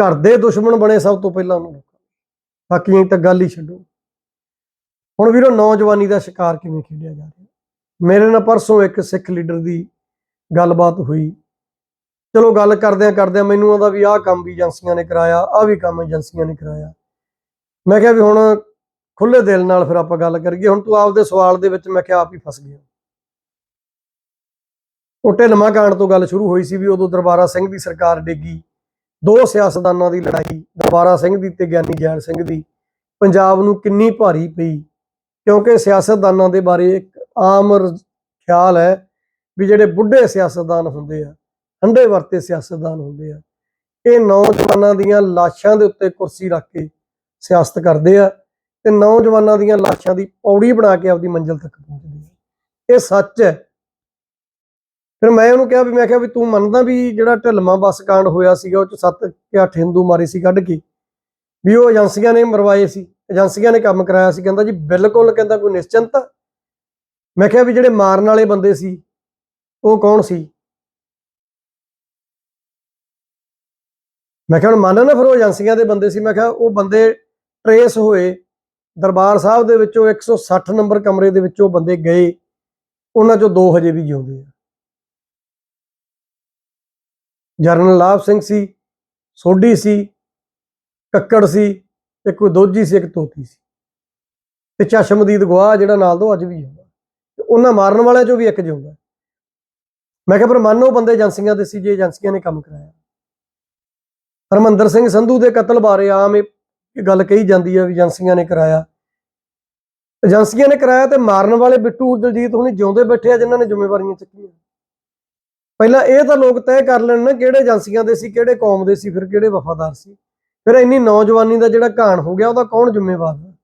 ਘਰ ਦੇ ਦੁਸ਼ਮਣ ਬਣੇ ਸਭ ਤੋਂ ਪਹਿਲਾਂ ਉਹਨਾਂ ਲੋਕਾਂ ਬਾਕੀ ਦੀ ਤਾਂ ਗੱਲ ਹੀ ਛੱਡੋ। ਹੁਣ ਵੀਰੋ, ਨੌਜਵਾਨੀ ਦਾ ਸ਼ਿਕਾਰ ਕਿਵੇਂ ਖੇਡਿਆ ਜਾ ਰਿਹਾ? ਮੇਰੇ ਨਾਲ ਪਰਸੋਂ ਇੱਕ ਸਿੱਖ ਲੀਡਰ ਦੀ ਗੱਲਬਾਤ ਹੋਈ। ਚਲੋ ਗੱਲ ਕਰਦਿਆਂ ਕਰਦਿਆਂ ਮੈਨੂੰ ਆਉਂਦਾ ਵੀ ਆਹ ਕੰਮ ਵੀ ਏਜੰਸੀਆਂ ਨੇ ਕਰਾਇਆ, ਆਹ ਵੀ ਕੰਮ ਏਜੰਸੀਆਂ ਨੇ ਕਰਾਇਆ। ਮੈਂ ਕਿਹਾ ਵੀ ਹੁਣ ਖੁੱਲੇ ਦਿਲ ਨਾਲ ਫਿਰ ਆਪਾਂ ਗੱਲ ਕਰੀਏ, ਹੁਣ ਤੂੰ ਆਪਦੇ ਸਵਾਲ ਦੇ ਵਿੱਚ ਮੈਂ ਕਿਹਾ ਆਪ ਹੀ ਫਸ ਗਿਆ। ਉਹ ਢਿਲਮਾ ਕਾਂਡ ਤੋਂ ਗੱਲ ਸ਼ੁਰੂ ਹੋਈ ਸੀ ਵੀ ਉਦੋਂ ਦਰਬਾਰਾ ਸਿੰਘ ਦੀ ਸਰਕਾਰ ਡੇਗੀ, ਦੋ ਸਿਆਸਤਦਾਨਾਂ ਦੀ ਲੜਾਈ, ਦਰਬਾਰਾ ਸਿੰਘ ਦੀ ਤੇ ਗਿਆਨੀ ਜੈਲ ਸਿੰਘ ਦੀ। ਪੰਜਾਬ ਨੂੰ ਕਿੰਨੀ ਭਾਰੀ ਪਈ, ਕਿਉਂਕਿ ਸਿਆਸਤਦਾਨਾਂ ਦੇ ਬਾਰੇ ਇੱਕ ਆਮ ਖਿਆਲ ਹੈ ਵੀ ਜਿਹੜੇ ਬੁੱਢੇ ਸਿਆਸਤਦਾਨ ਹੁੰਦੇ ਆ, ਠੰਡੇ ਵਰਤੇ ਸਿਆਸਤਦਾਨ ਹੁੰਦੇ ਆ, ਇਹ ਨੌਜਵਾਨਾਂ ਦੀਆਂ ਲਾਸ਼ਾਂ ਦੇ ਉੱਤੇ ਕੁਰਸੀ ਰੱਖ ਕੇ ਸਿਆਸਤ ਕਰਦੇ ਆ ਤੇ ਨੌਜਵਾਨਾਂ ਦੀਆਂ ਲਾਸ਼ਾਂ ਦੀ ਪੌੜੀ ਬਣਾ ਕੇ ਆਪਦੀ ਮੰਜ਼ਿਲ ਤੱਕ ਪਹੁੰਚਦੇ ਆ। ਇਹ ਸੱਚ ਹੈ। ਫਿਰ ਮੈਂ ਉਹਨੂੰ ਕਿਹਾ ਵੀ, ਮੈਂ ਕਿਹਾ ਵੀ ਤੂੰ ਮੰਨਦਾ ਵੀ ਜਿਹੜਾ ਢਿਲਮਾ ਬੱਸ ਕਾਂਡ ਹੋਇਆ ਸੀਗਾ, ਉਹ ਚ ਸੱਤ ਕਿ ਅੱਠ ਹਿੰਦੂ ਮਾਰੇ ਸੀ ਕੱਢ ਕੇ, ਵੀ ਉਹ ਏਜੰਸੀਆਂ ਨੇ ਮਰਵਾਏ ਸੀ, ਏਜੰਸੀਆਂ ਨੇ ਕੰਮ ਕਰਾਇਆ ਸੀ, ਕਹਿੰਦਾ ਜੀ ਬਿਲਕੁਲ, ਕਹਿੰਦਾ ਕੋਈ ਨਿਸ਼ਚਿੰਤ ਮੈਂ ਕਿਹਾ ਵੀ ਜਿਹੜੇ ਮਾਰਨ ਵਾਲੇ ਬੰਦੇ ਸੀ, ਉਹ ਕੌਣ ਸੀ? ਮੈਂ ਕਿਹਾ ਹੁਣ ਮੰਨ ਨਾ ਫਿਰ ਉਹ ਏਜੰਸੀਆਂ ਦੇ ਬੰਦੇ ਸੀ, ਮੈਂ ਕਿਹਾ ਉਹ ਬੰਦੇ ਟਰੇਸ ਹੋਏ, ਦਰਬਾਰ ਸਾਹਿਬ ਦੇ ਵਿੱਚੋਂ 160 ਨੰਬਰ ਕਮਰੇ ਦੇ ਵਿੱਚੋਂ ਬੰਦੇ ਗਏ, ਉਹਨਾਂ ਚੋਂ ਦੋ ਹਜੇ ਵੀ ਜਿਉਂਦੇ ਆ। ਜਰਨਲ ਲਾਭ ਸਿੰਘ ਸੀ, ਸੋਢੀ ਸੀ, ਕੱਕੜ ਸੀ, ਇੱਕ ਦੋਜੀ ਸੀ, ਇੱਕ ਤੋਤੀ ਸੀ। ਤੇ ਚਸ਼ਮਦੀਦ ਗਵਾਹ ਜਿਹੜਾ ਨਾਲ ਦੋ ਅੱਜ ਵੀ ਜਿਉਂਦਾ। ਉਹਨਾਂ ਮਾਰਨ ਵਾਲਿਆਂ ਚੋਂ ਵੀ ਇੱਕ ਜਿਉਂਦਾ ਮੈਂ ਕਿਹਾ, ਪਰ ਮੰਨੋ ਬੰਦੇ ਏਜੰਸੀਆਂ ਦੇ ਸੀ, ਜੇ ਏਜੰਸੀਆਂ ਨੇ ਕੰਮ ਕਰਾਇਆ। ਹਰਮੰਦਰ ਸਿੰਘ ਸੰਧੂ ਦੇ ਕਤਲ ਬਾਰੇ ਆਮ ਇਹ ਗੱਲ ਕਹੀ ਜਾਂਦੀ ਹੈ ਵੀ ਏਜੰਸੀਆਂ ਨੇ ਕਰਾਇਆ। ਏਜੰਸੀਆਂ ਨੇ ਕਰਾਇਆ ਤੇ ਮਾਰਨ ਵਾਲੇ ਬਿੱਟੂ ਦਲਜੀਤ ਹੁਣੀ ਜਿਉਂਦੇ ਬੈਠੇ ਆ, ਜਿਨ੍ਹਾਂ ਨੇ ਜ਼ਿੰਮੇਵਾਰੀਆਂ ਚੱਕੀਆਂ। ਪਹਿਲਾਂ ਇਹ ਤਾਂ ਲੋਕ ਤੈਅ ਕਰ ਲੈਣ ਨਾ ਕਿਹੜੇ ਏਜੰਸੀਆਂ ਦੇ ਸੀ, ਕਿਹੜੇ ਕੌਮ ਦੇ ਸੀ, ਫਿਰ ਕਿਹੜੇ ਵਫਾਦਾਰ ਸੀ। ਫਿਰ ਇੰਨੀ ਨੌਜਵਾਨੀ ਦਾ ਜਿਹੜਾ ਘਾਣ ਹੋ ਗਿਆ, ਉਹਦਾ ਕੌਣ ਜ਼ਿੰਮੇਵਾਰ ਹੈ?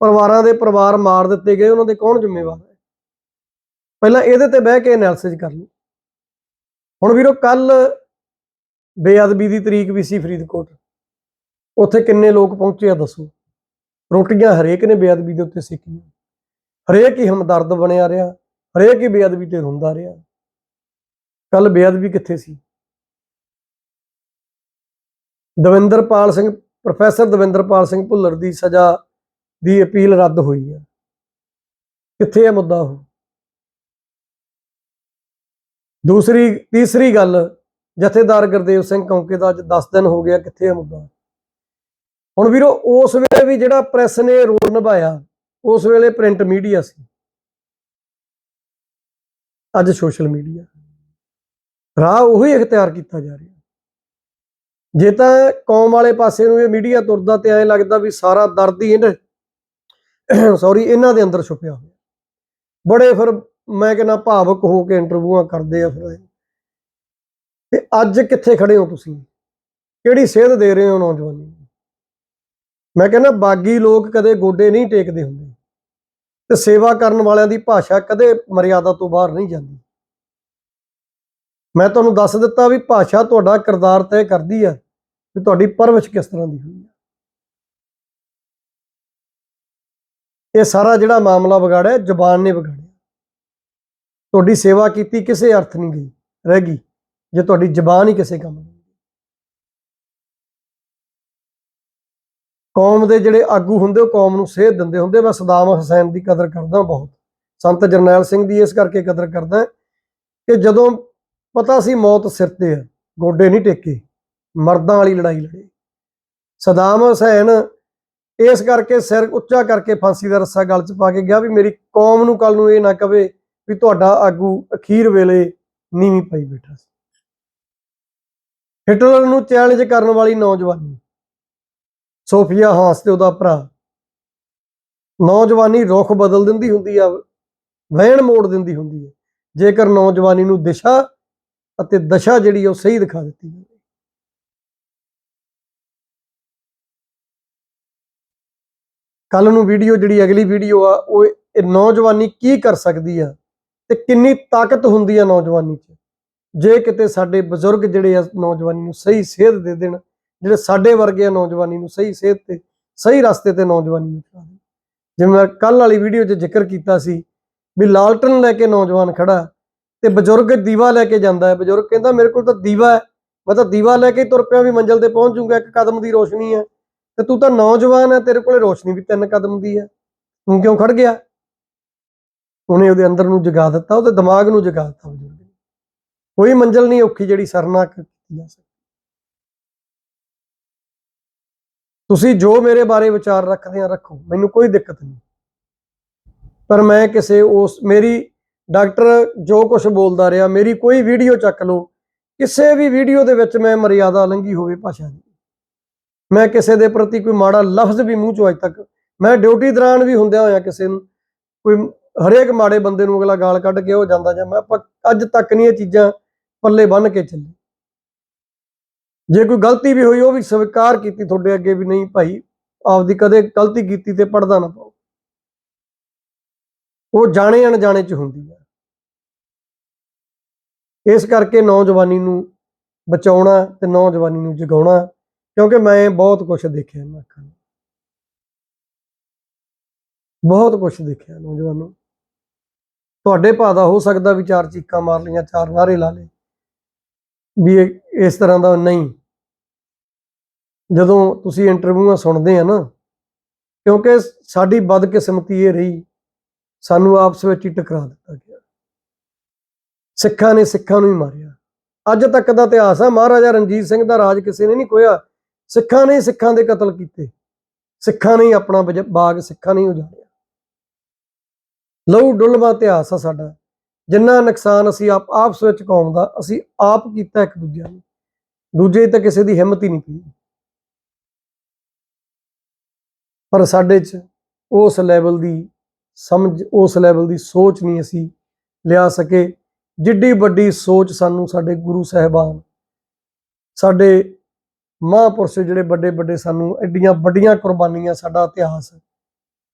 ਪਰਿਵਾਰਾਂ ਦੇ ਪਰਿਵਾਰ ਮਾਰ ਦਿੱਤੇ ਗਏ, ਉਹਨਾਂ ਦੇ ਕੌਣ ਜ਼ਿੰਮੇਵਾਰ ਹੈ? ਪਹਿਲਾਂ ਇਹਦੇ ਤੇ ਬਹਿ ਕੇ ਐਨਾਲਿਸਿਸ ਕਰ ਲਓ। ਹੁਣ ਵੀਰੋ ਕੱਲ ਬੇਅਦਬੀ ਦੀ ਤਰੀਕ ਵੀ ਸੀ ਫਰੀਦਕੋਟ। ਉੱਥੇ ਕਿੰਨੇ ਲੋਕ ਪਹੁੰਚੇ ਆ ਦੱਸੋ? ਰੋਟੀਆਂ ਹਰੇਕ ਨੇ ਬੇਅਦਬੀ ਦੇ ਉੱਤੇ ਸੇਕੀਆਂ। ਹਰੇਕ ਹੀ ਹਮਦਰਦ ਬਣਿਆ ਰਿਹਾ, ਹਰੇਕ ਹੀ ਬੇਅਦਬੀ ਤੇ ਰੋਂਦਾ ਰਿਹਾ। ਕੱਲ ਬੇਅਦਬੀ ਕਿੱਥੇ ਸੀ? ਦਵਿੰਦਰਪਾਲ ਸਿੰਘ, ਪ੍ਰੋਫੈਸਰ ਦਵਿੰਦਰਪਾਲ ਸਿੰਘ ਭੁੱਲਰ ਦੀ ਸਜ਼ਾ ਦੀ ਅਪੀਲ ਰੱਦ ਹੋਈ ਹੈ ਕਿੱਥੇ ਹੈ ਮੁੱਦਾ ਉਹ? ਦੂਸਰੀ, ਤੀਸਰੀ ਗੱਲ, ਜਥੇਦਾਰ ਗੁਰਦੇਵ ਸਿੰਘ ਕੌਂਕੇ ਦਾ ਅੱਜ 10 ਦਿਨ ਹੋ ਗਿਆ ਕਿੱਥੇ ਹੈ ਮੁੱਦਾ। ਹੁਣ ਵੀਰੋ, ਉਸ ਵੇਲੇ ਵੀ ਜਿਹੜਾ ਪ੍ਰੈਸ ਨੇ ਰੋਲ ਨਿਭਾਇਆ, ਉਸ ਵੇਲੇ ਪ੍ਰਿੰਟ ਮੀਡੀਆ ਸੀ। ਅੱਜ ਸੋਸ਼ਲ ਮੀਡੀਆ। ਰਾਹ ਉਹੀ ਇਖਤਿਆਰ ਕੀਤਾ ਜਾ ਰਿਹਾ। ਜੇ ਤਾਂ ਕੌਮ ਵਾਲੇ ਪਾਸੇ ਨੂੰ ਇਹ ਮੀਡੀਆ ਤੁਰਦਾ ਤੇ ਐਂ ਲੱਗਦਾ ਵੀ ਸਾਰਾ ਦਰਦ ਹੀ ਇਹਨਾਂ ਸੌਰੀ ਇਹਨਾਂ ਦੇ ਅੰਦਰ ਛੁਪਿਆ ਹੋਇਆ। ਬੜੇ ਫਿਰ ਮੈਂ ਕਹਿੰਦਾ ਭਾਵਕ ਹੋ ਕੇ ਇੰਟਰਵਿਊਆਂ ਕਰਦੇ ਆ ਫਿਰ ਤੇ ਅੱਜ ਕਿੱਥੇ ਖੜੇ ਹੋ ਤੁਸੀਂ? ਕਿਹੜੀ ਸੇਧ ਦੇ ਰਹੇ ਹੋ ਨੌਜਵਾਨੀ? ਨੂੰ ਮੈਂ ਕਹਿੰਦਾ ਬਾਗੀ ਲੋਕ ਕਦੇ ਗੋਡੇ ਨਹੀਂ ਟੇਕਦੇ ਹੁੰਦੇ। ਤੇ ਸੇਵਾ ਕਰਨ ਵਾਲਿਆਂ ਦੀ ਭਾਸ਼ਾ ਕਦੇ ਮਰਿਆਦਾ ਤੋਂ ਬਾਹਰ ਨਹੀਂ ਜਾਂਦੀ। ਮੈਂ ਤੁਹਾਨੂੰ ਦੱਸ ਦਿੱਤਾ ਵੀ ਭਾਸ਼ਾ ਤੁਹਾਡਾ ਕਿਰਦਾਰ ਤੈਅ ਕਰਦੀ ਹੈ ਵੀ ਤੁਹਾਡੀ ਪਰਵਿਸ਼ ਕਿਸ ਤਰ੍ਹਾਂ ਦੀ ਹੋਈ ਹੈ ਇਹ ਸਾਰਾ ਜਿਹੜਾ ਮਾਮਲਾ ਵਿਗਾੜਿਆ, ਜ਼ਬਾਨ ਨੇ ਵਿਗਾੜਿਆ। ਤੁਹਾਡੀ ਸੇਵਾ ਕੀਤੀ, ਕਿਸੇ ਅਰਥ ਨਹੀਂ ਗਈ, ਰਹਿ ਗਈ, ਜੇ ਤੁਹਾਡੀ ਜ਼ਬਾਨ ਹੀ ਕਿਸੇ ਕੰਮ ਦੀ ਕੌਮ ਦੇ ਜਿਹੜੇ ਆਗੂ ਹੁੰਦੇ, ਉਹ ਕੌਮ ਨੂੰ ਸੇਧ ਦਿੰਦੇ ਹੁੰਦੇ, ਮੈਂ ਸਦਾਮ ਹੁਸੈਨ ਦੀ ਕਦਰ ਕਰਦਾ ਬਹੁਤ। ਸੰਤ ਜਰਨੈਲ ਸਿੰਘ ਦੀ ਇਸ ਕਰਕੇ ਕਦਰ ਕਰਦਾ ਕਿ ਜਦੋਂ ਪਤਾ ਸੀ ਮੌਤ ਸਿਰ ਤੇ ਹੈ ਗੋਡੇ ਨਹੀਂ ਟੇਕੇ, ਮਰਦਾਂ ਵਾਲੀ ਲੜਾਈ ਲੜੇ। ਸਦਾਮ ਹੁਸੈਨ ਇਸ ਕਰਕੇ ਸਿਰ ਉੱਚਾ ਕਰਕੇ ਫਾਂਸੀ ਦਾ ਰੱਸਾ ਗਲ 'ਚ ਪਾ ਕੇ ਗਿਆ ਵੀ ਮੇਰੀ ਕੌਮ ਨੂੰ ਕੱਲ ਨੂੰ ਇਹ ਨਾ ਕਵੇ ਵੀ ਤੁਹਾਡਾ ਆਗੂ ਅਖੀਰ ਵੇਲੇ ਨੀਵੀਂ ਪਾਈ ਬੈਠਾ ਸੀ। ਹਿਟਲਰ ਨੂੰ ਚੈਲੰਜ ਕਰਨ ਵਾਲੀ ਨੌਜਵਾਨੀ। ਸੋਫੀਆ ਹਾਸ ਤੇ ਉਹਦਾ ਭਰਾ। ਨੌਜਵਾਨੀ ਰੁਖ ਬਦਲ ਦਿੰਦੀ ਹੁੰਦੀ ਆ, ਵਹਿਣ ਮੋੜ ਦਿੰਦੀ ਹੁੰਦੀ ਹੈ ਜੇਕਰ ਨੌਜਵਾਨੀ ਨੂੰ ਦਿਸ਼ਾ ਅਤੇ ਦਸ਼ਾ ਜਿਹੜੀ ਆ ਉਹ ਸਹੀ ਦਿਖਾ ਦਿੱਤੀ ਜਾਵੇ। ਕੱਲ ਨੂੰ ਵੀਡੀਓ ਜਿਹੜੀ ਅਗਲੀ ਵੀਡੀਓ ਆ, ਉਹ ਇਹ ਨੌਜਵਾਨੀ ਕੀ ਕਰ ਸਕਦੀ ਆ ਤੇ ਕਿੰਨੀ ਤਾਕਤ ਹੁੰਦੀ ਆ ਨੌਜਵਾਨੀ 'ਚ? ਜੇ ਕਿਤੇ ਸਾਡੇ ਬਜ਼ੁਰਗ ਜਿਹੜੇ ਆ ਨੌਜਵਾਨੀ ਨੂੰ ਸਹੀ ਸੇਧ ਦੇ ਦੇਣ, ਜਿਹੜੇ ਸਾਡੇ ਵਰਗੇ ਆ ਨੌਜਵਾਨੀ ਨੂੰ ਸਹੀ ਸੇਧ ਤੇ, ਸਹੀ ਰਸਤੇ ਤੇ ਨੌਜਵਾਨੀ ਨੂੰ ਚਲਾ ਦੇਣ। ਜਿਵੇਂ ਮੈਂ ਕੱਲ ਵਾਲੀ ਵੀਡੀਓ 'ਚ ਜ਼ਿਕਰ ਕੀਤਾ ਸੀ ਵੀ ਲਾਲਟਨ ਲੈ ਕੇ ਨੌਜਵਾਨ ਖੜਾ ਤੇ ਬਜ਼ੁਰਗ ਦੀਵਾ ਲੈ ਕੇ ਜਾਂਦਾ ਹੈ। ਬਜ਼ੁਰਗ ਕਹਿੰਦਾ, ਮੇਰੇ ਕੋਲ ਤਾਂ ਦੀਵਾ ਹੈ। ਮੈਂ ਤਾਂ ਦੀਵਾ ਲੈ ਕੇ ਹੀ ਤੁਰ ਪਿਆ ਵੀ ਮੰਜ਼ਲ ਤੇ ਪਹੁੰਚ ਜਾਊਂਗਾ, ਇੱਕ ਕਦਮ ਦੀ ਰੋਸ਼ਨੀ ਹੈ। ਤੇ ਤੂੰ ਤਾਂ ਨੌਜਵਾਨ ਹੈ, ਤੇਰੇ ਕੋਲੇ ਰੋਸ਼ਨੀ ਵੀ ਤਿੰਨ ਕਦਮ ਦੀ ਹੈ। ਤੂੰ ਕਿਉਂ ਖੜ ਗਿਆ? ਉਹਨੇ ਉਹਦੇ ਅੰਦਰ ਨੂੰ ਜਗਾ ਦਿੱਤਾ, ਉਹਦੇ ਦਿਮਾਗ ਨੂੰ ਜਗਾ ਦਿੱਤਾ ਬਜ਼ੁਰਗ ਨੇ। ਕੋਈ ਮੰਜ਼ਲ ਨਹੀਂ ਔਖੀ ਜਿਹੜੀ ਸਰਨਾਕ ਕੀਤੀ ਜਾ ਸਕਦੀ। ਤੁਸੀਂ ਜੋ ਮੇਰੇ ਬਾਰੇ ਵਿਚਾਰ ਰੱਖਦੇ ਆ, ਰੱਖੋ। ਮੈਨੂੰ ਕੋਈ ਦਿੱਕਤ ਨਹੀਂ। ਪਰ ਮੈਂ ਕਿਸੇ ਉਸ, ਮੇਰੀ ਡਾਕਟਰ ਜੋ ਕੁਝ ਬੋਲਦਾ ਰਿਹਾ, ਮੇਰੀ ਕੋਈ ਵੀਡੀਓ ਚੱਕ ਲਓ, ਕਿਸੇ ਵੀ ਵੀਡੀਓ ਦੇ ਵਿੱਚ ਮੈਂ ਮਰਿਆਦਾ ਲੰਘੀ ਹੋਵੇ ਭਾਸ਼ਾ ਦੀ। ਮੈਂ ਕਿਸੇ ਦੇ ਪ੍ਰਤੀ ਕੋਈ ਮਾੜਾ ਲਫ਼ਜ਼ ਵੀ ਮੂੰਹ ਚੋਂ ਅੱਜ ਤੱਕ, ਮੈਂ ਡਿਊਟੀ ਦੌਰਾਨ ਵੀ ਹੁੰਦਿਆਂ ਹੋਇਆ ਕਿਸੇ ਨੂੰ ਕੋਈ ਹਰੇਕ ਮਾੜੇ ਬੰਦੇ ਨੂੰ ਅਗਲਾ ਗਾਲ ਕੱਢ ਕੇ ਉਹ ਜਾਂਦਾ ਜਾਂ ਮੈਂ ਆਪਾਂ ਅੱਜ ਤੱਕ ਨਹੀਂ ਇਹ ਚੀਜ਼ਾਂ ਪੱਲੇ ਬੰਨ ਕੇ ਚੱਲੇ। ਜੇ ਕੋਈ ਗਲਤੀ ਵੀ ਹੋਈ, ਉਹ ਵੀ ਸਵੀਕਾਰ ਕੀਤੀ ਤੁਹਾਡੇ ਅੱਗੇ ਵੀ ਨਹੀਂ ਭਾਈ, ਆਪਦੀ ਕਦੇ ਗਲਤੀ ਕੀਤੀ ਤੇ ਪੜਦਾ ਨਾ ਪਾਓ। ਉਹ ਜਾਣੇ ਅਣਜਾਣੇ ਚ ਹੁੰਦੀ ਹੈ ਇਸ ਕਰਕੇ ਨੌਜਵਾਨੀ ਨੂੰ ਬਚਾਉਣਾ ਤੇ ਨੌਜਵਾਨੀ ਨੂੰ ਜਗਾਉਣਾ, ਕਿਉਂਕਿ ਮੈਂ ਬਹੁਤ ਕੁਝ ਦੇਖਿਆ ਇਹਨਾਂ ਅੱਖਾਂ ਨਾਲ ਬਹੁਤ ਕੁਝ ਦੇਖਿਆ ਨੌਜਵਾਨੋ ਤੁਹਾਡੇ ਭਾ ਦਾ ਹੋ ਸਕਦਾ ਵੀ ਚਾਰ ਚੀਕਾਂ ਮਾਰ ਲਈਆਂ, ਚਾਰ ਨਾਰੇ ਲਾ ਲਏ। ਵੀ ਇਹ, ਇਸ ਤਰ੍ਹਾਂ ਦਾ ਨਹੀਂ। ਜਦੋਂ ਤੁਸੀਂ ਇੰਟਰਵਿਊਆਂ ਸੁਣਦੇ ਆ ਨਾ, ਕਿਉਂਕਿ ਸਾਡੀ ਬਦਕਿਸਮਤੀ ਇਹ ਰਹੀ, ਸਾਨੂੰ ਆਪਸ ਵਿੱਚ ਹੀ ਟਕਰਾ ਦਿੱਤਾ ਗਿਆ। ਸਿੱਖਾਂ ਨੇ ਸਿੱਖਾਂ ਨੂੰ ਹੀ ਮਾਰਿਆ। ਅੱਜ ਤੱਕ ਦਾ ਇਤਿਹਾਸ ਆ, ਮਹਾਰਾਜਾ ਰਣਜੀਤ ਸਿੰਘ ਦਾ ਰਾਜ ਕਿਸੇ ਨੇ ਨਹੀਂ ਖੋਇਆ ਸਿੱਖਾਂ ਨੇ ਹੀ ਸਿੱਖਾਂ ਦੇ ਕਤਲ ਕੀਤੇ। ਸਿੱਖਾਂ ਨੇ ਹੀ ਆਪਣਾ ਬਾਗ ਸਿੱਖਾਂ ਨੇ ਉਜਾੜਿਆ। ਲਹੂ ਡੁੱਲਵਾ ਇਤਿਹਾਸ ਆ ਸਾਡਾ। ਜਿੰਨਾ ਨੁਕਸਾਨ ਅਸੀਂ ਆਪ, ਆਪਸ ਵਿੱਚ ਕੌਮ ਦਾ, ਅਸੀਂ ਆਪ ਕੀਤਾ ਇੱਕ ਦੂਜੇ ਨੂੰ। ਦੂਜੇ ਤਾਂ ਕਿਸੇ ਦੀ ਹਿੰਮਤ ਹੀ ਨਹੀਂ ਪਈ। ਪਰ ਸਾਡੇ 'ਚ ਉਸ ਲੈਵਲ ਦੀ ਸਮਝ, ਉਸ ਲੈਵਲ ਦੀ ਸੋਚ ਨਹੀਂ ਅਸੀਂ ਲਿਆ ਸਕੇ। ਜਿੱਡੀ ਵੱਡੀ ਸੋਚ ਸਾਨੂੰ ਸਾਡੇ ਗੁਰੂ ਸਾਹਿਬਾਨ, ਸਾਡੇ ਮਹਾਂਪੁਰਸ਼ ਜਿਹੜੇ ਵੱਡੇ ਵੱਡੇ ਸਾਨੂੰ ਐਡੀਆਂ ਵੱਡੀਆਂ ਕੁਰਬਾਨੀਆਂ, ਸਾਡਾ ਇਤਿਹਾਸ,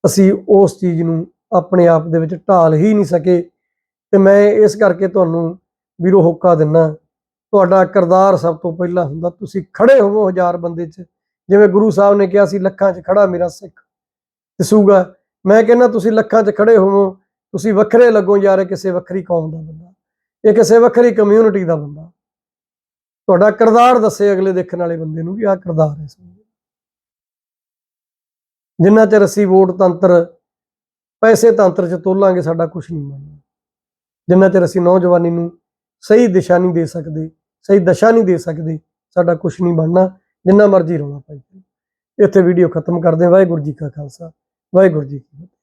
ਅਸੀਂ ਉਸ ਚੀਜ਼ ਨੂੰ ਆਪਣੇ ਆਪ ਦੇ ਵਿੱਚ ਢਾਲ ਹੀ ਨਹੀਂ ਸਕੇ। ਤੇ ਮੈਂ ਇਸ ਕਰਕੇ ਤੁਹਾਨੂੰ ਵੀਰੋ ਹੋਕਾ ਦਿੰਨਾ, ਤੁਹਾਡਾ ਕਿਰਦਾਰ ਸਭ ਤੋਂ ਪਹਿਲਾਂ ਹੁੰਦਾ, ਤੁਸੀਂ ਖੜੇ ਹੋਵੋ ਹਜ਼ਾਰ ਬੰਦੇ 'ਚ। ਜਿਵੇਂ ਗੁਰੂ ਸਾਹਿਬ ਨੇ ਕਿਹਾ ਸੀ, ਲੱਖਾਂ 'ਚ ਖੜਾ ਮੇਰਾ ਸਿੱਖ। ਦਿਸੂਗਾ ਮੈਂ ਕਹਿੰਦਾ, ਤੁਸੀਂ ਲੱਖਾਂ 'ਚ ਖੜੇ ਹੋਵੋ, ਤੁਸੀਂ ਵੱਖਰੇ ਲੱਗੋ ਯਾਰ, ਇਹ ਕਿਸੇ ਵੱਖਰੀ ਕੌਮ ਦਾ ਬੰਦਾ, ਇਹ ਕਿਸੇ ਵੱਖਰੀ ਕਮਿਊਨਿਟੀ ਦਾ ਬੰਦਾ। ਤੁਹਾਡਾ ਕਿਰਦਾਰ ਦੱਸੇ ਅਗਲੇ ਦੇਖਣ ਵਾਲੇ ਬੰਦੇ ਨੂੰ ਵੀ ਆਹ ਕਿਰਦਾਰ ਹੈ ਇਸ ਜਿੰਨਾ ਚਿਰ ਅਸੀਂ ਵੋਟ ਤੰਤਰ ਪੈਸੇ ਤੰਤਰ 'ਚ ਤੋਲਾਂਗੇ, ਸਾਡਾ ਕੁਝ ਨਹੀਂ ਬਣਨਾ। ਜਿੰਨਾ ਚਿਰ ਅਸੀਂ ਨੌਜਵਾਨੀ ਨੂੰ ਸਹੀ ਦਿਸ਼ਾ ਨਹੀਂ ਦੇ ਸਕਦੇ, ਸਹੀ ਦਸ਼ਾ ਨਹੀਂ ਦੇ ਸਕਦੇ, ਸਾਡਾ ਕੁਝ ਨਹੀਂ ਬਣਨਾ, ਜਿੰਨਾ ਮਰਜ਼ੀ ਰੋਣਾ ਪਾਈ ਇੱਥੇ ਵੀਡੀਓ ਖਤਮ ਕਰਦੇ ਵਾਹਿਗੁਰੂ ਜੀ ਕਾ ਖਾਲਸਾ, ਵਾਹਿਗੁਰੂ ਜੀ ਕੀ ਫਤਿਹ।